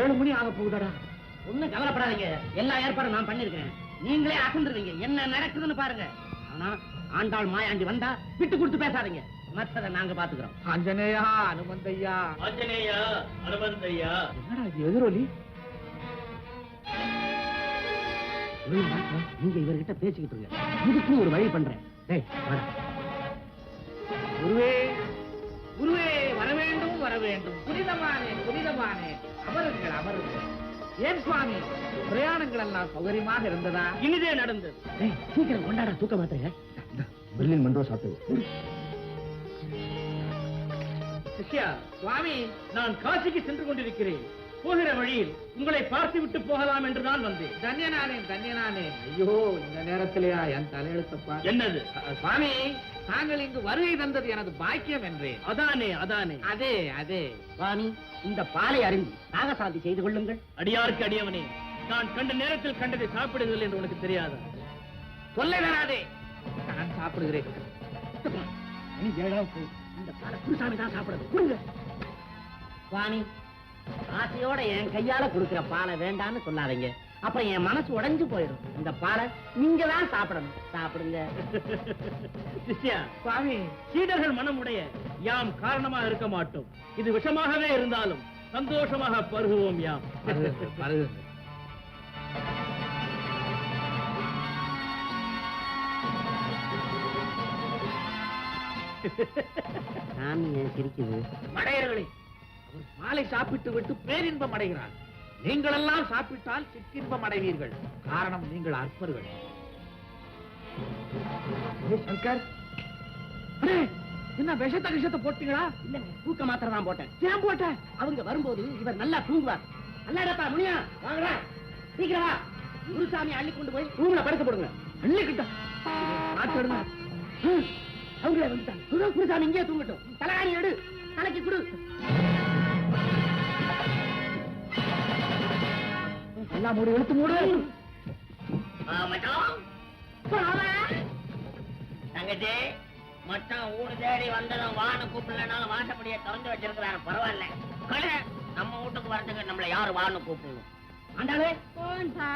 ஏழு மணி ஆக போகுதடா. ஒண்ணும் கவலைப்படாதீங்க. எல்லா ஏற்பாடும் நான் பண்ணிருக்கேன் நீங்களே அசந்துருவீங்க. என்ன நடக்குதுன்னு பாருங்க. ஆனா ஆண்டாள் மாயாண்டி வந்தா விட்டு கொடுத்து பேசாதீங்க. மத்தத நாங்க பாத்துக்கிறோம். ஆஞ்சநேயா அனுமந்தையா. ஆஞ்சநேயா அனுமந்தையா. என்னடா இது எதிரொலி? நீங்க இவர்கிட்ட பேசிக்கிட்டு இருங்க. இதுக்கு ஒரு வழி பண்றேன். குருவே குருவே வர வேண்டும் வர வேண்டும் புனிதமானே புனிதமானே. அமருங்கள் அமருங்கள் ஏன் சுவாமி? பிரயாணங்கள் எல்லாம் சௌகரியமாக இருந்ததா? இனிதே நடந்தது. சீக்கிரம் கொண்டாட தூக்க மாட்டேங்க பெர்லின் மன்றோ சாப்பிட்டது. சிஷ்யா சுவாமி நான் காசிக்கு சென்று கொண்டிருக்கிறேன். போகிற வழியில் உங்களை பார்த்து விட்டு போகலாம் என்று நான் வந்தேன். தன்யனானே தன்யனானே. ஐயோ இந்த நேரத்திலேயா என் தலையெழுத்தப்பா. என்னது? சுவாமி தாங்கள் இங்கு வருகை தந்தது எனது பாக்கியம் என்றேன் அதானே அதானே. அதே அதே. சுவாமி இந்த பாலை அறிந்து நாகசாந்தி செய்து கொள்ளுங்கள். அடியாருக்கு அடியவனே நான் கண்ட நேரத்தில் கண்டதை சாப்பிடுவதில்லை என்று உனக்கு தெரியாதா. சொல்ல வராதே. நான் சாப்பிடுகிறேன். ஏழாவது இந்த பாலை குருசாமி தான் சாப்பிடுறது. கொடுங்க. சுவாமி ஆசையோட என் கையால கொடுக்கிற பாலை வேண்டான்னு சொல்லாதீங்க. அப்புறம் என் மனசு உடைஞ்சு போயிடும். இந்த பாலை நீங்க தான் சாப்பிடணும். சாப்பிடுங்க. சிஷ்யா சுவாமி. சீடர்கள் மனம் உடைய யாம் காரணமாக இருக்க மாட்டோம். இது விஷமாகவே இருந்தாலும் சந்தோஷமாக பருகுவோம் யாம். சாமி சிரிக்குது? மடையர்களே அவர் மாலை சாப்பிட்டு விட்டு பேரின்பம் அடைகிறார். நீங்கள் எல்லாம் சாப்பிட்டால் சிற்றின்பம் அடைவீர்கள். காரணம் நீங்கள் அற்பர்கள். சங்கர். என்ன விஷத்த விஷத்தை போட்டீங்களா? இல்லங்க தூக்க மாத்திரை தான் போட்டேன். ஏன் போட்ட? அவங்க வரும்போது இவர் நல்லா தூங்குவார். நல்லாடப்பா முனியா வாங்கடா. சீக்கிரம் குருசாமி அள்ளி கொண்டு போய் ரூம்ல படுக்க போடுங்க. அள்ளிக்கிட்ட. மாற்றடுங்க ஹம், அவங்களே வந்துட்டாங்க. குரு குருசாமி இங்கே தூங்கட்டும். தலைகாணி எடு. தலைக்கு குடு. எல்லாம் மூடி எடுத்து மூடு. தங்கச்சி மச்சான் ஊடு தேடி வந்ததும் வான்னு கூப்பிடலனாலும் வாசப்படியை திறந்து வச்சிருக்கிறாரு. பரவாயில்ல. கழு நம்ம வீட்டுக்கு வரதுக்கு நம்மள யாரு வான்னு கூப்பிடணும். போன்பா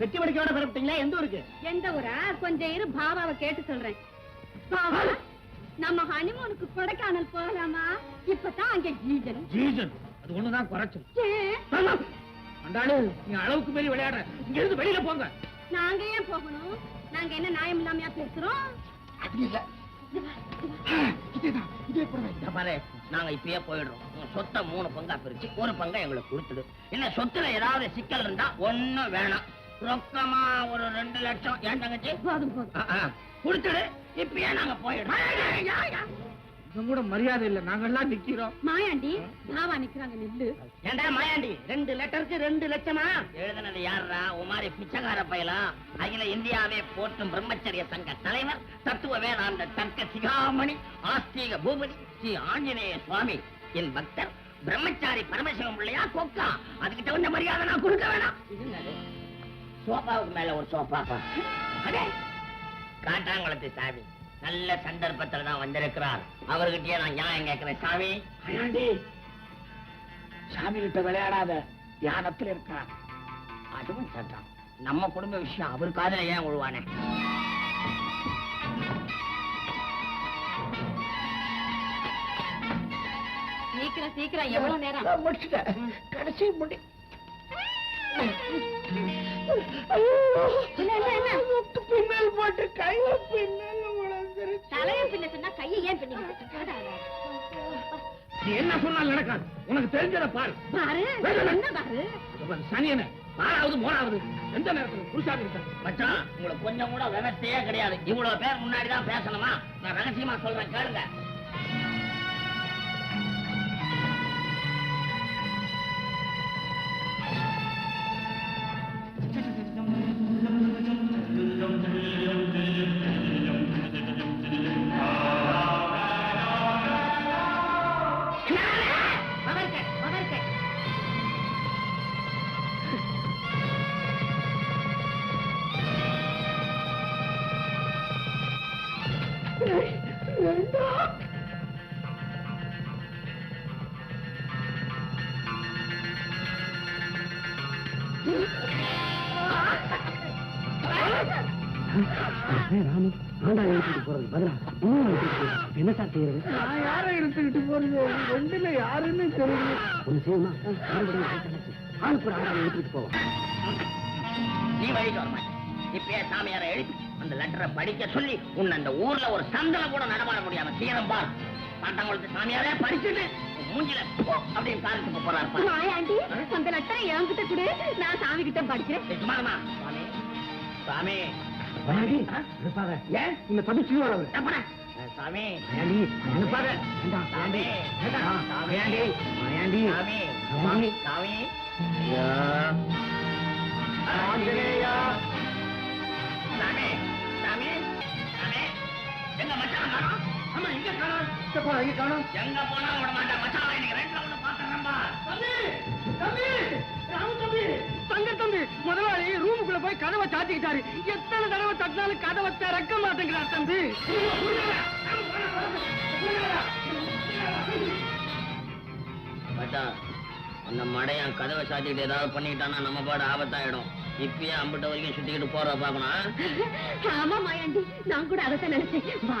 வெட்டி மடிக்கையோட பிறப்பிட்டீங்களா? எந்த ஊருக்கு? எந்த ஊரா? கொஞ்சம் இரு பாபாவை கேட்டு சொல்றேன். பாபா நம்ம ஹனிமூனுக்கு கொடைக்கானல் போகலாமா? இப்பதான் அங்க ஜீஜன். ஜீஜன். அது ஒண்ணுதான் குறைச்சல். அண்டாளு நீ அளவுக்கு மீறி விளையாடுற. இங்க இருந்து வெளியில போங்க. நாங்க ஏன் போகணும்? நாங்க என்ன நியாயம் இல்லாமையா பேசுறோம்? இதேதான் இதே புடவை. இத பாரு நாங்க இப்பயே போயிடுறோம். உன் சொத்தை மூணு பங்கா பிரிச்சு ஒரு பங்கை எங்களுக்கு கொடுத்துடு. இல்ல சொத்துல ஏதாவது சிக்கல் இருந்தா ஒண்ணும் வேணாம். ரொக்கமா ஒரு ரெண்டு லட்சம். ஏன் தங்கச்சி? போதும் போதும். கொடுத்துடு. இப்பயே நாங்க போயிடுறோம். இவங்க கூட மரியாதை இல்ல. நாங்கெல்லாம் நிக்கிறோம். மாயாண்டி பாபா நிக்கிறாங்க நில்லு. ஏண்டா மாயாண்டி? ரெண்டு லெட்டருக்கு ரெண்டு லட்சமா? எழுதுனது யாரா உமாரி பிச்சைக்கார பயலாம் அகில இந்தியாவே போற்றும் பிரம்மச்சரிய சங்க தலைவர் தத்துவ வேதாந்த தர்க்க சிகாமணி ஆஸ்திக பூபதி ஸ்ரீ ஆஞ்சநேய சுவாமி. என் பக்தர் பிரம்மச்சாரி பரமசிவம் பிள்ளையா கொக்கா. அதுக்கு தகுந்த மரியாதை நான் கொடுக்க வேணாம்? சோஃபாவுக்கு மேல ஒரு சோஃபா. அடே! காட்டாங்குளத்து சாமி. நல்ல சந்தர்ப்பத்துல தான் வந்திருக்கிறார். அவர்கிட்டயே நான் நியாயம் கேட்கிறேன். சாமி? சாமி கிட்ட விளையாடாத தியானத்துல இருக்கான் அதுவும் சட்டம் நம்ம குடும்ப விஷயம் அவர் காதுல ஏன் விழுவானே சீக்கிரம் சீக்கிரம் எவ்வளவு நேரம்? முடிச்சுட்டேன். கடைசி முடி. என்ன, என்ன, என்ன? பின்னல் போட்டு கையில பின்னல் தலைய பின்ன சொன்னா கையை ஏன் பின்னி நீ என்ன சொன்னாலும் நடக்காது. உனக்கு தெரிஞ்சத பாரு. பாரு. என்ன? பாரு? சனியன ஆறாவது மூணாவது எந்த நேரத்துல புருஷாக இருக்க மச்சான் உங்களுக்கு கொஞ்சம் கூட விவசாயே கிடையாது. இவ்வளவு பேர் முன்னாடி தான் பேசணுமா? நான் ரகசியமா சொல்றேன் கேளுங்க. ராமு ஆண்டா எடுத்துட்டு போறது பதிலா? இன்னும் எடுத்துட்டு போய் என்ன சார் செய்யறது? நான் யாரை எடுத்துக்கிட்டு போறது? ரெண்டுல யாருன்னு தெரியல. ஒண்ணு செய்யுமா எடுத்துட்டு போவோம். நீ வழிக்கு வர மாட்டேன். இப்பயே சாமியாரை எழுப்பி அந்த லெட்டரை படிக்க சொல்லி உன்னை அந்த ஊர்ல ஒரு சந்தல கூட நடமாட முடியாம சீரம் பார். பாட்டாங்குளத்து சாமியாரே படிச்சுட்டு உன் மூஞ்சில அப்படின்னு காலத்துக்கு போறாரு பாரு. மாயாண்டி அந்த லெட்டரை என்கிட்ட கொடு. நான் சாமி கிட்ட படிக்கிறேன். ஏய், சும்மா இருமா. சாமி சாமி ஏன் இந்த தப்பிச்சுவாள் அவர் எப்படா? சாமி சாமி சாமி சாமி சாமி. சாமி ஆஞ்சநேயா. சாமி சாமி சாமி எங்க மச்சான் ஆமா எங்க காணோம். சித்தப்பா, எங்க காணோம். எங்க போனாலும் விட மாட்டேன் மச்சான். இன்னைக்கு ரெண்டுல ஒண்ணு பாத்துறேன்பா தங்க தம்பி. முதலாளி ரூமுக்குள்ள போய் கதவை சாத்திக்கிட்டாரு. எத்தனை தடவை தட்டினாலும் கதவை திறக்க மாட்டேங்கிறார் தம்பி. மச்சான் அந்த மடையன் கதவை சாத்திக்கிட்டு ஏதாவது பண்ணிக்கிட்டானா நம்ம பாடு ஆபத்தாயிடும். இப்பயே அம்பிட்ட வரைக்கும் சுத்திக்கிட்டு போற பாக்கணும் ஆமா மாயாண்டி நான் கூட அதைத்தான் நினைச்சேன். வா.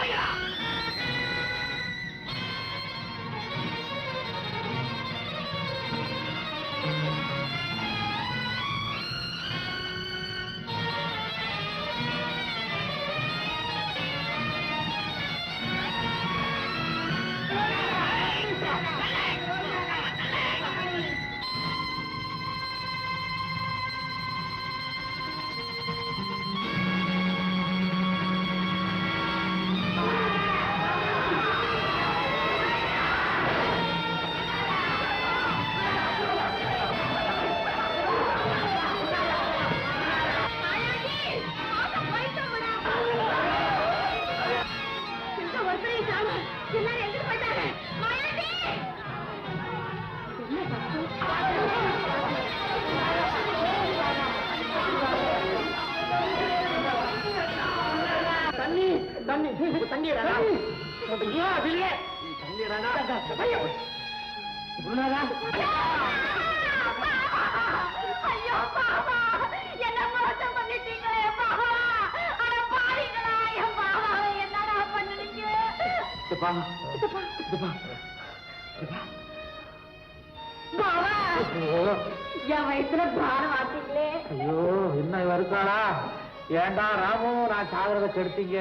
தண்ணி ராணா ஐயா வெளியே தண்ணி ராணா குருநாதா ஐயோ. பாபா. என்ன மோசம் பண்ணிட்டீங்களே பாபா? அட பாவிங்களா என் பாபாவை என்னடா பண்ணுனீங்க? சித்தப்பா சித்தப்பா பாபா. என் வயசுல பாரம் வாத்தீங்களே ஐயோ என்ன வருக்காளா ஏண்டா ராமு நான் சாகிறத கெடுத்தீங்க?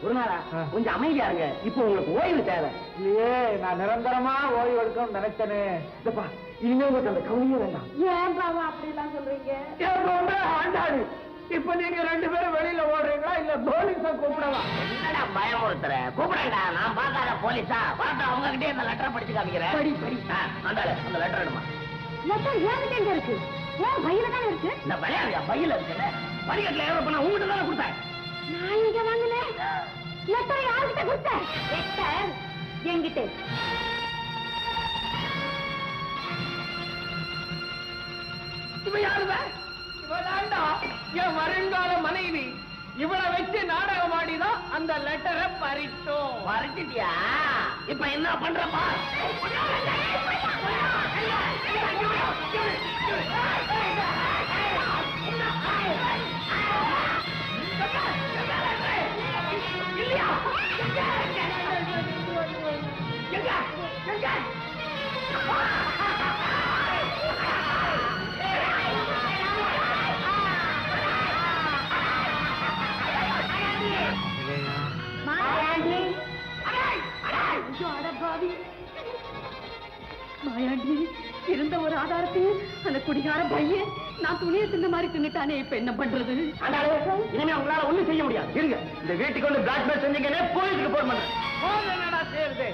குருநாதா கொஞ்சம் அமைதியா இருங்க. இப்போ உங்களுக்கு ஓய்வு தேவை. இல்லையே நான் நிரந்தரமா ஓய்வு எடுக்கணும்னு நினைச்சேனே. சித்தப்பா இனிமே உங்களுக்கு அந்த கவலையே வேண்டாம். ஏன் பாபா அப்படிலாம் சொல்றீங்க? ஆண்டாடு இப்ப நீங்க ரெண்டு பேரும் வெளியில ஓடுறீங்களா? இல்ல போலீஸ கூப்பிடலாம் என்னடா பயமுறுத்துற? கூப்பிடா நான் பார்க்காத போலீஸா? பார்த்தா அவங்க கிட்டே இந்த லெட்டரை படிச்சு காமிக்கிறேன். படி, படி. ஆ, அந்தாளு, அந்த லெட்டர் எடுமா. லெட்டர் ஏன் எங்க இருக்கு? ஏன் பையில தானே இருக்கு? இந்த விளையாடுயா பையில இருக்குல்ல படிக்கட்டுல ஏற பண்ண உங்ககிட்ட தானே கொடுத்தேன் நான் இங்க வாங்கினேன் லெட்டர் யார்கிட்ட கொடுத்தேன் லெட்டர் என்கிட்ட இருக்கு. இவ யாருவ இவதாண்டா என் வருங்கால மனைவி இவளை வச்சு நாடகம் ஆடிதான் அந்த லெட்டரை பறிச்சோம் மறைச்சிட்டியா இப்ப என்ன பண்றப்பா மாயாண்டி இருந்த ஒரு ஆதாரத்தையும் அந்த குடிகார பையன் நான் துணியை தின்ன மாதிரி தின்னுட்டானே இப்ப என்ன பண்றது? இனிமே உங்களால ஒண்ணும் செய்ய முடியாது. இருங்க. இந்த வீட்டுக்கு வந்து பிளாக்மெயில் செஞ்சீங்கன்னே போலீஸுக்கு போன் பண்ணுறேன் போது என்னடா செய்யறது?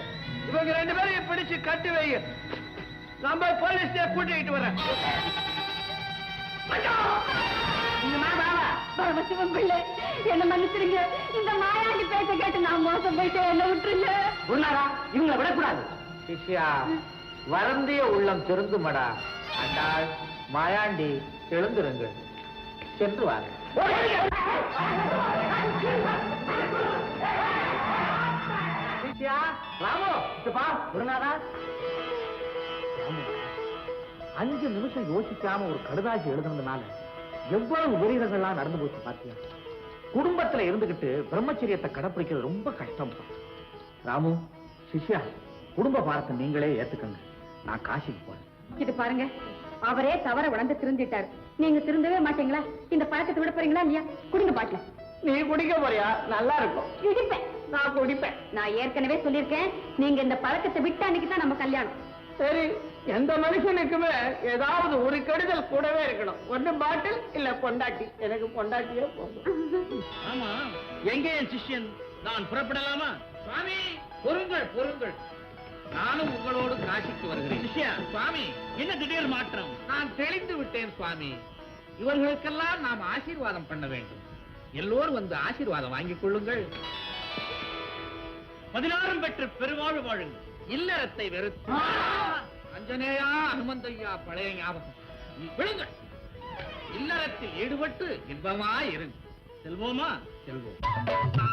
இவங்க ரெண்டு பேரையும் பிடிச்சு கட்டி வை. நம்ம போலீஸ் கூட்டிட்டு வரேன். பரமசிவம் பிள்ளை. என்ன மன்னிச்சிருங்க. இந்த மாயாண்டி பேச்ச கேட்டு நான் மோசம் போயிட்டு என்ன விட்டுருங்க. குருநாதா இவங்களை விடக்கூடாது. சிஷ்யா வருந்திய உள்ளம் திருந்துமடா. அண்டாள் மாயாண்டி எழுந்துருங்க. சென்று வாருங்கள் அஞ்சு நிமிஷம் யோசிக்காம ஒரு கடுதாசி எழுதுனதுனால எவ்வளவு விபரீதங்கள்லாம் நடந்து போச்சு பாத்தியா? குடும்பத்துல இருந்துகிட்டு பிரம்மச்சரியத்தை கடைப்பிடிக்கிறது ரொம்ப கஷ்டம். ராமு சிஷ்யா குடும்ப பாரத்தை நீங்களே ஏத்துக்கங்க. நான் காசிக்கு போறேன். இது பாருங்க. அவரே தவற உணர்ந்து திருந்திட்டாரு. நீங்க திருந்தவே மாட்டீங்களா? இந்த பழக்கத்தை விட போறீங்களா இல்லையா? குடிங்க பாட்டில. நீ குடிக்க போறியா? நல்லா இருக்கும். குடிப்பேன். நான் குடிப்பேன். நான் ஏற்கனவே சொல்லியிருக்கேன். நீங்க இந்த பழக்கத்தை விட்ட அன்னைக்கு தான் நம்ம கல்யாணம். சரி எந்த மனுஷனுக்குமே ஏதாவது ஒரு கெடுதல் கூடவே இருக்கணும். ஒண்ணு பாட்டில் இல்ல பொண்டாட்டி. எனக்கு பொண்டாட்டியே போதும். ஆமா. எங்கே என் சிஷ்யன்? நான் புறப்படலாமா? சுவாமி! பொறுங்கள் பொறுங்கள். நானும் உங்களோடு காசிக்கு வருகிறேன். சுவாமி என்ன திடீர் மாற்றம்? நான் தெளிந்து விட்டேன் சுவாமி. இவர்களுக்கெல்லாம் நாம் ஆசீர்வாதம் பண்ண வேண்டும். எல்லோரும் வந்து ஆசீர்வாதம் வாங்கிக் கொள்ளுங்கள். பதினாறும் பெற்று பெருவாழ்வு வாழுங்கள். இல்லறத்தை வெறுத்து. அஞ்சனேயா அனுமந்தையா பழைய ஞாபகம். விழுங்கள். இல்லறத்தில் ஈடுபட்டு இன்பமாய் இருங்கள். செல்வோமா? செல்வோம்.